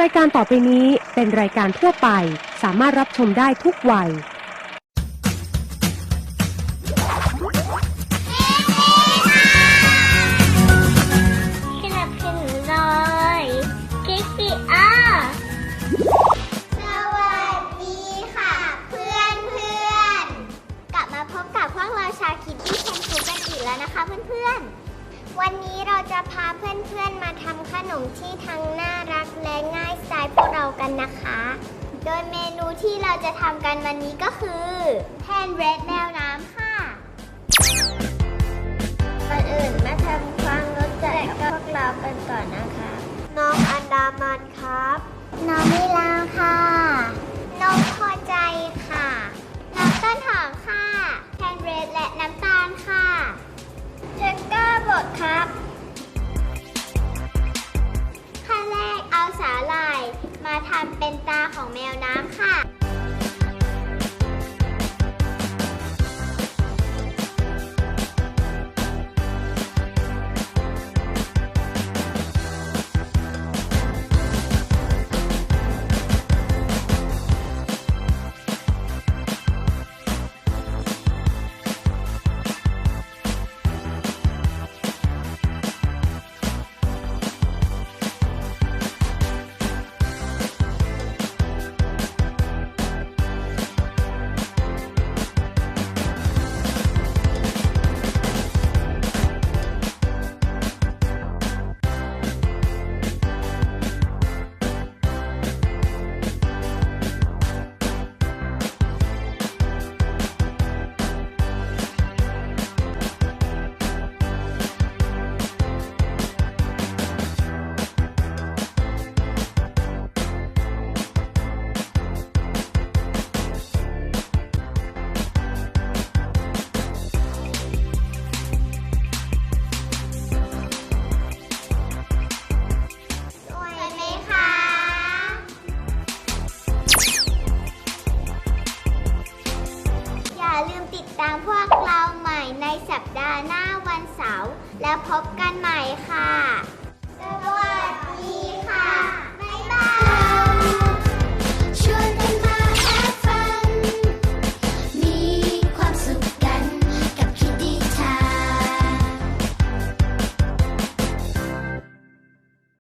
รายการต่อไปนี้เป็นรายการทั่วไป สามารถรับชมได้ทุกวัย สนับสนุนโดยคิกกี้อาสวัสดีค่ะ เพื่อนเพื่อนๆกลับมาพบกับพวกเราชาวคิดที่เชนฟูกันอีกแล้วนะคะเพื่อนๆ วันนี้เราจะพาเพื่อนๆมาทำขนมที่ทั้งน่ารักและง่ายสไตล์พวกเรากันนะคะ โดยเมนูที่เราจะทำกันวันนี้ก็คือแทนเรดแมวน้ำค่ะก่อนอื่นมาทำความรู้จักกับพวกเรากันก่อนนะคะ น้องอันดามันครับ น้อง ทำเป็นตาของแมวน้ำค่ะ แล้วพบกันใหม่ค่ะ